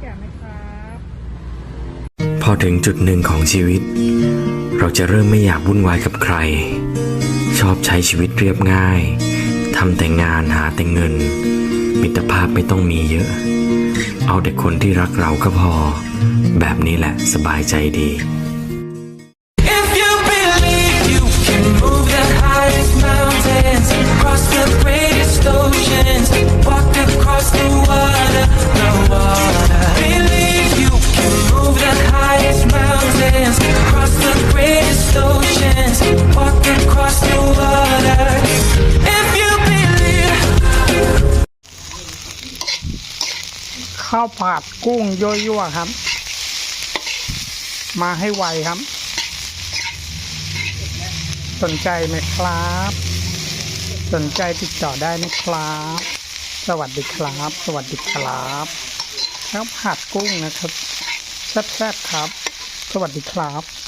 แก่ไหมครับพอถึงจุดหนึ่งของชีวิต เราจะเริ่มไม่อยากวุ่นวายกับใคร ชอบใช้ชีวิตเรียบง่ายทำแต่งานหาแต่เงิน มิตรภาพไม่ต้องมีเยอะ เอาแต่คนที่รักเราก็พอ แบบนี้แหละสบายใจดี ข้าวผัดกุ้งยั่วๆครับ มาให้ไวครับ สนใจไหมครับ สนใจติดต่อได้นะครับ สวัสดีครับ สวัสดีครับข้าวผัดกุ้งนะครับแซ่บๆครับ สวัสดีครับ